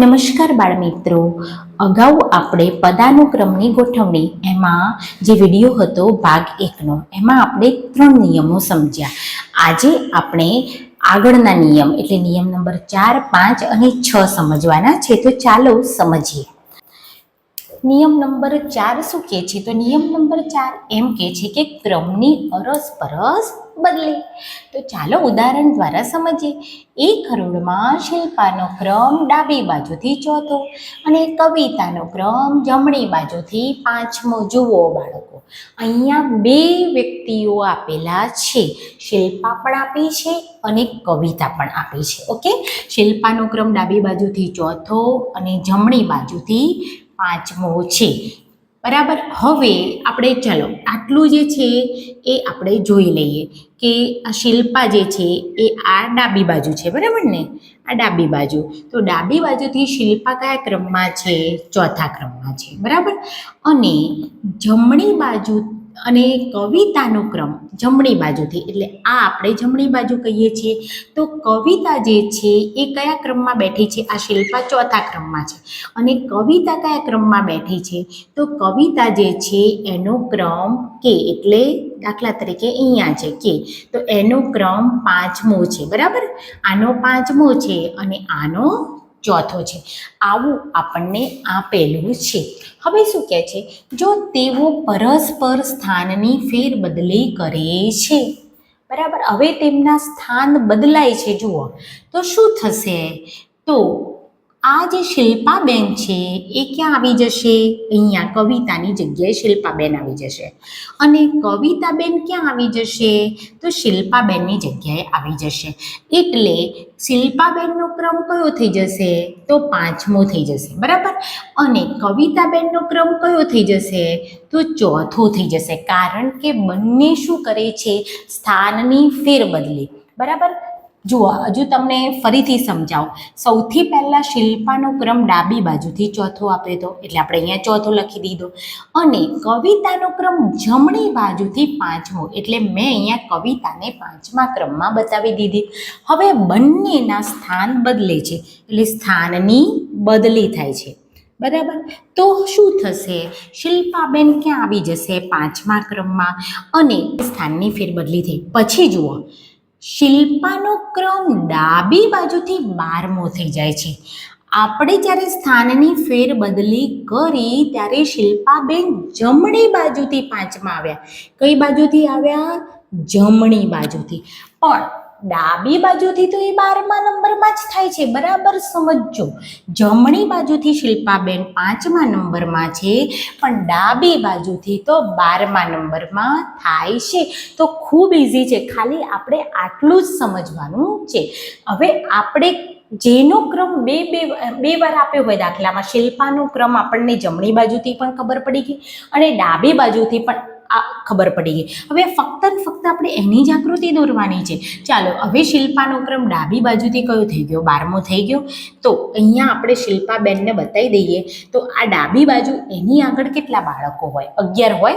નમસ્કાર બાળમિત્રો. અગાઉ આપણે પદાનુક્રમની ગોઠવણી, એમાં જે વીડિયો હતો ભાગ એકનો, એમાં આપણે ત્રણ નિયમો સમજ્યા. આજે આપણે આગળના નિયમ, એટલે નિયમ નંબર ચાર, પાંચ અને છ સમજવાના છે. તો ચાલો સમજીએ. નિયમ નંબર ચાર શું કહે છે? તો નિયમ નંબર ચાર એમ કહે છે કે ક્રમની અરસપરસ બદલે. તો ચાલો ઉદાહરણ દ્વારા સમજીએ. એક હરોળમાં શિલ્પાનો ક્રમ ડાબી બાજુથી ચોથો અને કવિતાનો ક્રમ જમણી બાજુથી પાંચમો. જુઓ બાળકો, અહીંયા બે વ્યક્તિઓ આપેલા છે. શિલ્પા પણ આપી છે અને કવિતા પણ આપી છે. ઓકે? શિલ્પાનો ક્રમ ડાબી બાજુથી ચોથો અને જમણી બાજુથી પાંચમો છે. બરાબર? હવે આપણે ચાલો, આટલું જે છે એ આપણે જોઈ લઈએ કે આ શિલ્પા જે છે એ આ ડાબી બાજુ છે, બરાબર ને? આ ડાબી બાજુ. તો ડાબી બાજુથી શિલ્પા કયા ક્રમમાં છે? ચોથા ક્રમમાં છે, બરાબર? અને જમણી બાજુ અને કવિતાનો ક્રમ જમણી બાજુથી, એટલે આ આપણે જમણી બાજુ કહીએ છીએ, તો કવિતા જે છે એ કયા ક્રમમાં બેઠી છે? આ શિલ્પા ચોથા ક્રમમાં છે. અને કવિતા કયા ક્રમમાં બેઠી છે? તો કવિતા જે છે એનો ક્રમ કે, એટલે દાખલા તરીકે અહીંયા છે કે, તો એનો ક્રમ પાંચમો છે, બરાબર? આનો પાંચમો છે અને આનો ચોથો છે. આવું આપણને આપેલું છે. હવે શું કહે છે? જો તેઓ પરસ્પર સ્થાનની ફેરબદલી કરે છે. બરાબર? હવે તેમના સ્થાન બદલાય છે. જુઓ. તો શું થશે? તો આ જે શિલ્પાબેન છે, એ ક્યાં આવી જશે? અહીંયા કવિતાની જગ્યાએ શિલ્પાબેન આવી જશે. અને કવિતાબેન ક્યાં આવી જશે? તો શિલ્પાબેનની જગ્યાએ આવી જશે. એટલે શિલ્પાબેનનો ક્રમ કયો થઈ જશે? તો પાંચમો થઈ જશે, બરાબર? અને કવિતાબેનનો ક્રમ કયો થઈ જશે? તો ચોથો થઈ જશે. કારણ કે બંને શું કરે છે? સ્થાનની ફેરબદલી, બરાબર? જુઓ, હજુ તમને ફરીથી સમજાવું. સૌથી પહેલાં શિલ્પાનો ક્રમ ડાબી બાજુથી ચોથો આપ્યો હતો એટલે આપણે અહીંયા ચોથો લખી દીધો. અને કવિતાનો ક્રમ જમણી બાજુથી પાંચમો, એટલે મેં અહીંયા કવિતાને પાંચમા ક્રમમાં બતાવી દીધી. હવે બંનેના સ્થાન બદલે છે, એટલે સ્થાનની બદલી થાય છે. બરાબર? તો શું થશે? શિલ્પાબેન ક્યાં આવી જશે પાંચમા ક્રમમાં? અને સ્થાનની ફેરબદલી થઈ. પછી જુઓ. શિલ્પાનો ક્રમ ડાબી બાજુથી બારમો થઈ જાય છે. આપણે જ્યારે સ્થાનની ફેરબદલી કરી ત્યારે શિલ્પાબેન જમણી બાજુથી પાંચમાં આવ્યા. કઈ બાજુથી આવ્યા? જમણી બાજુથી. પણ ડાબી બાજુથી તો એ બારમા નંબરમાં જ થાય છે, બરાબર? સમજજો. જમણી બાજુથી શિલ્પાબેન પાંચમા નંબરમાં છે, પણ ડાબી બાજુથી તો બારમા નંબરમાં થાય છે. તો ખૂબ ઇઝી છે, ખાલી આપણે આટલું જ સમજવાનું છે. હવે આપણે જેનો ક્રમ બે બે બે વાર આપ્યો હોય દાખલામાં, શિલ્પાનો ક્રમ આપણને જમણી બાજુથી પણ ખબર પડી ગઈ અને ડાબી બાજુથી પણ આ ખબર પડી ગઈ. હવે ફક્ત ને ફક્ત આપણે એની જ આકૃતિ દોરવાની છે. ચાલો, હવે શિલ્પાનો ક્રમ ડાબી બાજુથી કયો થઈ ગયો? બારમો થઈ ગયો. તો અહીંયા આપણે શિલ્પાબેનને બતાવી દઈએ. તો આ ડાબી બાજુ એની આગળ કેટલા બાળકો હોય? અગિયાર હોય.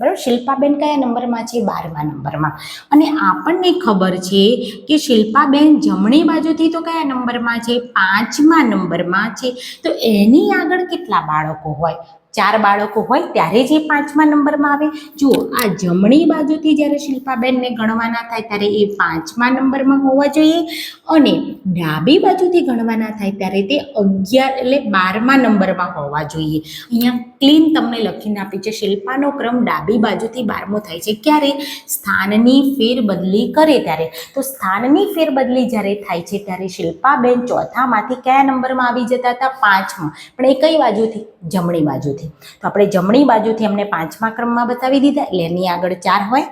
બરાબર? શિલ્પાબેન કયા નંબરમાં છે? બારમા નંબરમાં. અને આપણને ખબર છે કે શિલ્પાબેન જમણી બાજુથી તો કયા નંબરમાં છે? પાંચમા નંબરમાં છે. તો એની આગળ કેટલા બાળકો હોય? ચાર બાળકો હોય ત્યારે જે પાંચમા નંબરમાં આવે, જુઓ, આ જમણી બાજુથી જ્યારે શિલ્પાબેનને ગણવાના થાય ત્યારે એ પાંચમા નંબરમાં હોવા જોઈએ અને ડાબી બાજુથી ગણવાના થાય ત્યારે તે અગિયાર એટલે બારમા નંબરમાં હોવા જોઈએ. અહીંયા ક્લીન તમને લખીને આપી છે, શિલ્પાનો ક્રમ ડાબી બાજુથી બારમો થાય છે. ક્યારે? સ્થાનની ફેરબદલી કરે ત્યારે. તો સ્થાનની ફેરબદલી જ્યારે થાય છે ત્યારે શિલ્પાબેન ચોથામાંથી કયા નંબરમાં આવી જતા હતા? પાંચમા. પણ એ કઈ બાજુથી? જમણી બાજુથી. તો આપણે જમણી બાજુથી એમને પાંચમા ક્રમમાં બતાવી દીધા, એટલે એની આગળ ચાર હોય.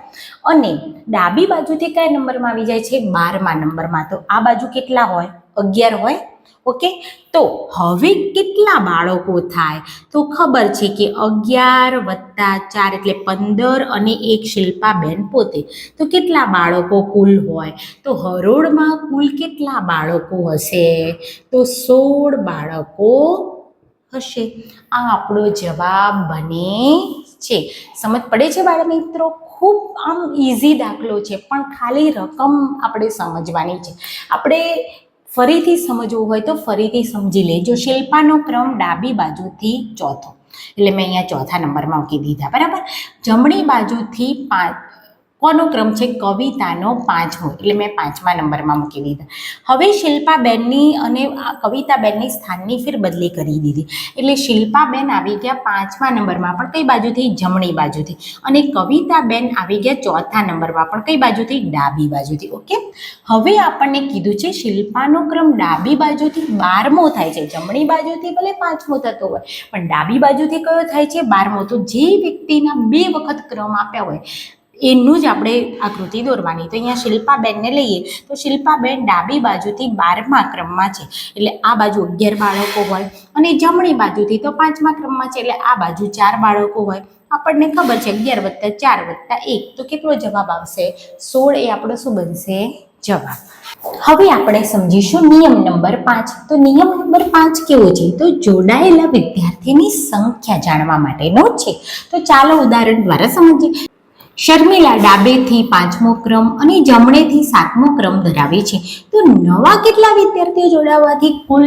અને ડાબી બાજુથી કયા નંબરમાં આવી જાય છે? બારમા નંબરમાં. તો આ બાજુ કેટલા હોય? અગિયાર હોય. ઓકે? તો હવે કેટલા બાળકો થાય? તો ખબર છે કે અગિયાર વત્તા ચાર એટલે પંદર અને એક શિલ્પાબેન પોતે. તો કેટલા બાળકો કુલ હોય? તો હરોળમાં કુલ કેટલા બાળકો હશે? તો સોળ બાળકો હશે. આ આપણો જવાબ બને છે. સમજ પડે છે બાળ મિત્રો? ખૂબ આમ ઇઝી દાખલો છે, પણ ખાલી રકમ આપણે સમજવાની છે. આપણે ફરીથી સમજવું હોય તો ફરીથી સમજી લેજો. શિલ્પાનો ક્રમ ડાબી બાજુથી ચોથો. એટલે મેં અહીંયા ચોથા નંબરમાં મૂકી દીધા. બરાબર? જમણી બાજુથી પાંચ કોનો ક્રમ છે? કવિતાનો પાંચમો. એટલે મેં પાંચમા નંબરમાં મૂકી દીધા. હવે શિલ્પાબેનની અને કવિતાબેનની સ્થાનની ફેર બદલી કરી દીધી. એટલે શિલ્પાબેન આવી ગયા પાંચમા નંબરમાં, પણ કઈ બાજુથી? જમણી બાજુથી. અને કવિતાબેન આવી ગયા ચોથા નંબરમાં, પણ કઈ બાજુથી? ડાબી બાજુથી. ઓકે? હવે આપણને કીધું છે શિલ્પાનો ક્રમ ડાબી બાજુથી બારમો થાય છે. જમણી બાજુથી ભલે પાંચમો થતો હોય, પણ ડાબી બાજુથી કયો થાય છે? બારમો. તો જે વ્યક્તિના બે વખત ક્રમ આપ્યા હોય એનું જ આપણે આકૃતિ દોરવાની. તો અહીંયા શિલ્પાબેનને લઈએ, તો શિલ્પાબેન ડાબી બાજુથી બારમા ક્રમમાં છે. એટલે આ બાજુ અગિયાર બાળકો હોય અને જમણી બાજુથી તો પાંચમા ક્રમમાં છે. એટલે આ બાજુ ચાર બાળકો હોય. આપણને ખબર છે અગિયાર વત્તા ચાર વત્તા એક. તો કેટલો જવાબ આવશે? સોળ એ આપણો શું બનશે? જવાબ. હવે આપણે સમજીશું નિયમ નંબર પાંચ. તો નિયમ નંબર પાંચ કેવો છે? તો જોડાયેલા વિદ્યાર્થીની સંખ્યા જાણવા માટેનો છે. તો ચાલો ઉદાહરણ દ્વારા સમજીએ. શર્મિલા ડાબેથી પાંચમો ક્રમ અને જમણેથી સાતમો ક્રમ ધરાવે છે. તો નવા કેટલા વિદ્યાર્થીઓ જોડાવાથી કુલ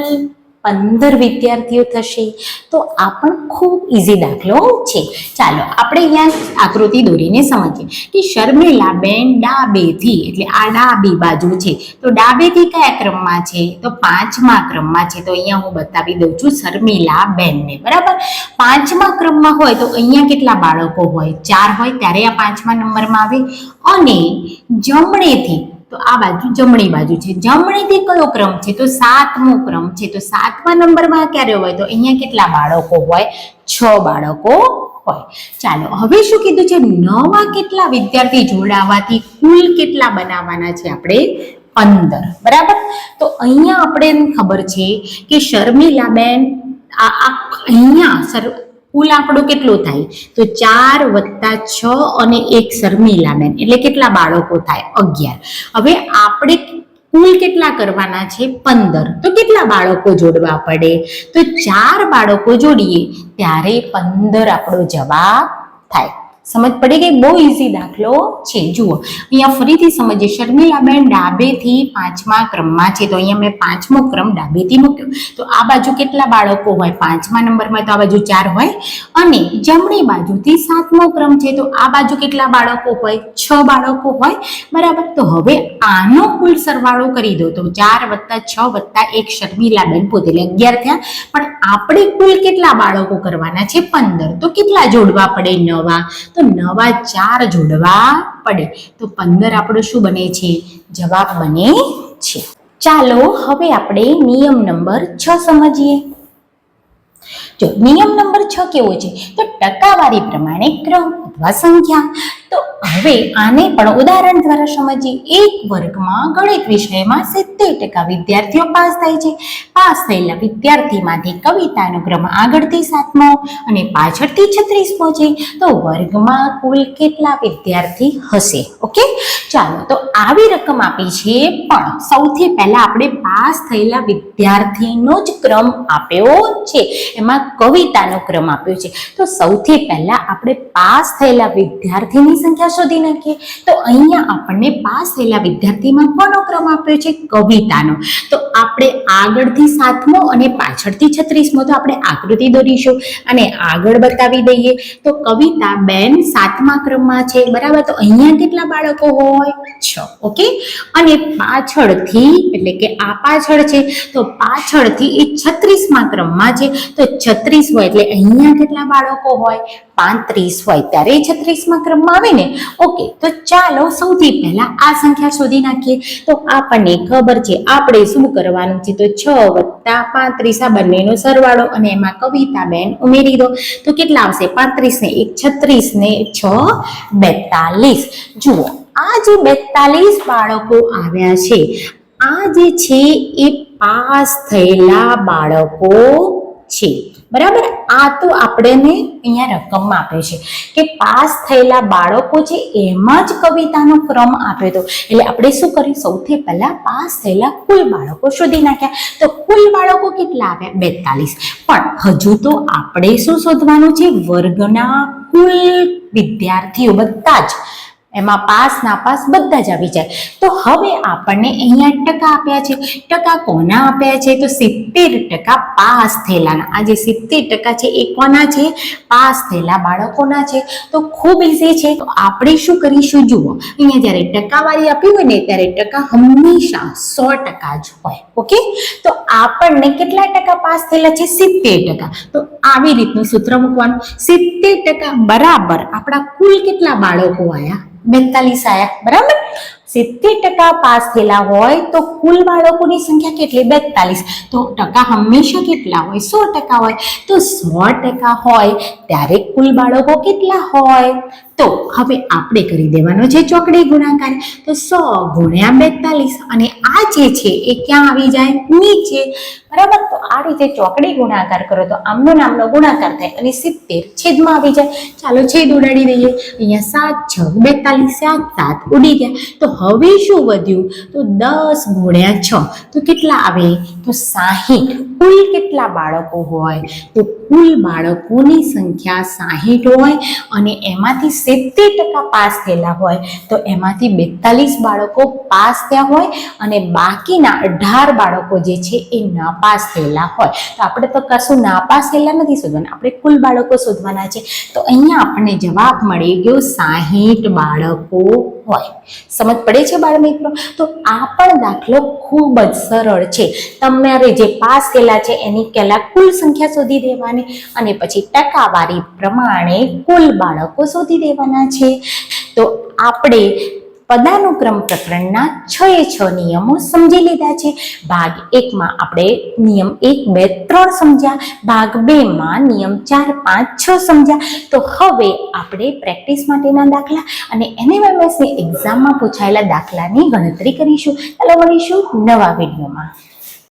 પંદર વિદ્યાર્થીઓ થશે. તો આ પણ ખૂબ ઇઝી દાખલો છે. ચાલો, આપણે અહીંયા આકૃતિ દોરીને સમજીએ કે શર્મિલાબેન ડાબેથી, એટલે આ ડાબી બાજુ છે. તો ડાબેથી કયા ક્રમમાં છે? તો પાંચમા ક્રમમાં છે. તો અહીંયા હું બતાવી દઉં છું શર્મિલાબેનને, બરાબર? પાંચમા ક્રમમાં હોય તો અહીંયા કેટલા બાળકો હોય? ચાર હોય, ત્યારે આ પાંચમા નંબરમાં આવે. અને જમણેથી તો આ બાજુ જમણી બાજુ છે. જમણીથી કયો ક્રમ છે? તો સાતમો ક્રમ છે. તો સાતમા નંબરમાં ક્યારે હોય? તો અહીંયા કેટલા બાળકો હોય? છ બાળકો હોય. ચાલો, હવે શું કીધું છે? નવા કેટલા વિદ્યાર્થી જોડાવાથી કુલ કેટલા બનાવવાના છે આપણે? પંદર. બરાબર? તો અહીંયા આપણે ખબર છે કે શર્મિલાબેન આ અહીંયા સર કુલ આંકડો કેટલો થાય? તો ચાર વત્તા છ અને એક શર્મિલાબેન એટલે કેટલા બાળકો થાય? અગિયાર. હવે આપણે કુલ કેટલા કરવાના છે? પંદર. તો કેટલા બાળકો જોડવા પડે? તો ચાર બાળકો જોડીએ, ત્યારે પંદર આપણો જવાબ થાય. સમજ પડી ગઈ? બહુ ઇઝી દાખલો છે. જુઓ, અહીંયા ફરીથી સમજીએ. શર્મિલાબેન ડાબેથી પાંચમા ક્રમમાં છે. તો અહીંયા મેં પાંચમો ક્રમ ડાબેથી મૂક્યો. તો આ બાજુ કેટલા બાળકો હોય? પાંચમા નંબરમાં તો આ બાજુ ચાર હોય. અને જમણી બાજુથી સાતમો ક્રમ છે, તો આ બાજુ કેટલા બાળકો હોય? છ બાળકો હોય. બરાબર? તો હવે આનો કુલ સરવાળો કરી દો. તો ચાર વત્તા છ વત્તા એક શર્મિલાબેન પોતે એટલે અગિયાર થયા. પણ આપણે કુલ કેટલા બાળકો કરવાના છે? પંદર. તો કેટલા જોડવા પડે? નવા. તો નવા ચાર જોડવા પડે. તો પંદર આપણો શું બને છે? જવાબ બને છે. ચાલો, હવે આપણે નિયમ નંબર છ સમજીએ. જો નિયમ નંબર છ કેવો છે? તો ટકાવારી પ્રમાણે ક્રમ અથવા સંખ્યા. તો હવે આને પણ ઉદાહરણ દ્વારા સમજીએ. એક વર્ગમાં ગણિત વિષયમાં સિત્તેર ટકા વિદ્યાર્થીઓ પાસ થાય છે. પાસ થયેલા વિદ્યાર્થીમાંથી કવિતાનો ક્રમ આગળથી સાતમો અને પાછળથી છત્રીસમો છે. તો વર્ગમાં કુલ કેટલા વિદ્યાર્થી હશે? ઓકે? ચાલો, તો આવી રકમ આપી છે પણ સૌથી પહેલા આપણે પાસ થયેલા વિદ્યાર્થીનો જ ક્રમ આપ્યો છે. એમાં કવિતાનો ક્રમ આપ્યો છે. તો સૌથી પહેલા આપણે પાસ થયેલા વિદ્યાર્થીની સંખ્યા શોધી નાખીએ. તો અહીંયા આપણને પાસ થયેલા વિદ્યાર્થીમાં કોનો ક્રમ આપ્યો છે? કવિતાનો. તો આપણે આગળથી સાતમો અને પાછળથી છત્રીસમો, તો આપણે આકૃતિ દોરીશું અને આગળ બતાવી દઈએ. તો કવિતા બેન સાતમા ક્રમમાં છે. બરાબર? તો અહીંયા કેટલા બાળકો હોય? છ. ઓકે? અને પાછળથી, એટલે કે આ પાછળ છે, તો પાછળથી એ છત્રીસમા ક્રમમાં છે. તો છત્રીસ હોય એટલે અહીંયા કેટલા બાળકો હોય? પાંત્રીસ હોય ત્યારે છત્રીસમાં ક્રમમાં આવે ને ઓકે, તો ચાલો સૌથી પહેલા આ સંખ્યા શોધી નાખીએ. તો આપણને ખબર છે, આપણે શું કરવાનું છે? તો છ વત્તા પાંત્રીસ, આ બંનેનો સરવાળો અને એમાં કવિતા બેન ઉમેરી દો. તો કેટલા આવશે? પાંત્રીસ ને એક, છત્રીસ ને છ, બેતાલીસ. જુઓ, આ જે બેતાલીસ બાળકો આવ્યા છે, આ જે છે, એ પાસ થયેલા બાળકો છે. બરાબર? આ તો આપણને અહીંયા રકમ આપે છે. કે પાસ થયેલા બાળકો છે, એમાં જ કવિતાનો ક્રમ આપ્યો હતો. એટલે આપણે શું કર્યું? સૌથી પહેલાં પાસ થયેલા કુલ બાળકો શોધી નાખ્યા. તો કુલ બાળકો કેટલા આવ્યા? બેતાલીસ. પણ હજુ તો આપણે શું શોધવાનું છે? વર્ગના કુલ વિદ્યાર્થીઓ બધા જ એમાં પાસ નાપાસ બધા જ આવી જાય. તો હવે આપણને અહીંયા ટકા આપ્યા છે. ટકા કોના આપ્યા છે? તો સિત્તેર ટકા પાસ થયેલાના. આ જે સિત્તેર ટકા છે એ કોના છે? પાસ થયેલા બાળકોના છે. તો ખૂબ ઇઝી છે. તો આપણે શું કરીશું? જુઓ. અહીંયા જ્યારે ટકાવારી આપી હોય ને, ત્યારે ટકા હંમેશા સો ટકા જ હોય. ઓકે? તો આપણને કેટલા ટકા પાસ થયેલા છે? સિત્તેર ટકા. તો આવી રીતનું સૂત્ર મૂકવાનું. સિત્તેર ટકા બરાબર આપણા કુલ કેટલા બાળકો આયા? બેતાલીસ આયા, બરાબર? સિત્તેર ટકા પાસ થયેલા હોય તો કુલ બાળકોની સંખ્યા કેટલી? બેતાલીસ. તો ટકા હંમેશા કેટલા હોય? સો ટકા હોય. તો સો ટકા હોય ત્યારે કુલ બાળકો કેટલા હોય? તો હવે આપણે કરી દેવાનો છે ચોકડી ગુણાકાર. તો સો ગુણ્યા બેતાલીસ અને આ જે છે, એ ક્યાં આવી જાય? નીચે. બરાબર? તો આ રીતે ચોકડી ગુણાકાર કરો તો આમનો નામનો ગુણાકાર થાય અને સિત્તેર છેદમાં આવી જાય. ચાલો છેદ ઉડાડી દઈએ. અહીંયા સાત, છ, બેતાલીસ, સાત સાત ઉડી ગયા. તો હવે શું વધ્યું? તો દસ ગુણ્યા છ. તો કેટલા આવે? તો સાહીઠ. કુલ કેટલા બાળકો હોય? તો કુલ બાળકોની સંખ્યા સાહીઠ હોય અને એમાંથી સિત્તેર ટકા પાસ થયેલા હોય. તો એમાંથી બેતાલીસ બાળકો પાસ થયા હોય અને બાકીના અઢાર બાળકો જે છે એ નાપાસ થયેલા હોય. તો આપણે તો કશું નાપાસ થયેલા નથી શોધવાના, આપણે કુલ બાળકો શોધવાના છે. તો અહીંયા આપણને જવાબ મળી ગયો સાહીઠ બાળકો હોય. સમજ પડે છે બાળ મિત્રો? તો આ પણ દાખલો ખૂબ જ સરળ છે. તમારે જે પાસ થયેલા છે એની પહેલાં કુલ સંખ્યા શોધી દેવાની અને પછી ટકાવારી પ્રમાણે કુલ બાળકો શોધી દેવાના છે. તો આપણે પદાનુક્રમ પ્રકરણના છ એ છ નિયમો સમજી લીધા છે. ભાગ એકમાં આપણે નિયમ એક, બે, ત્રણ સમજ્યા. ભાગ બેમાં નિયમ ચાર, પાંચ, છ સમજ્યા. તો હવે આપણે પ્રેક્ટિસ માટેના દાખલા અને એનએમએમએસની એક્ઝામમાં પૂછાયેલા દાખલાની ગણતરી કરીશું. ચાલો મળીશું નવા વિડીયોમાં.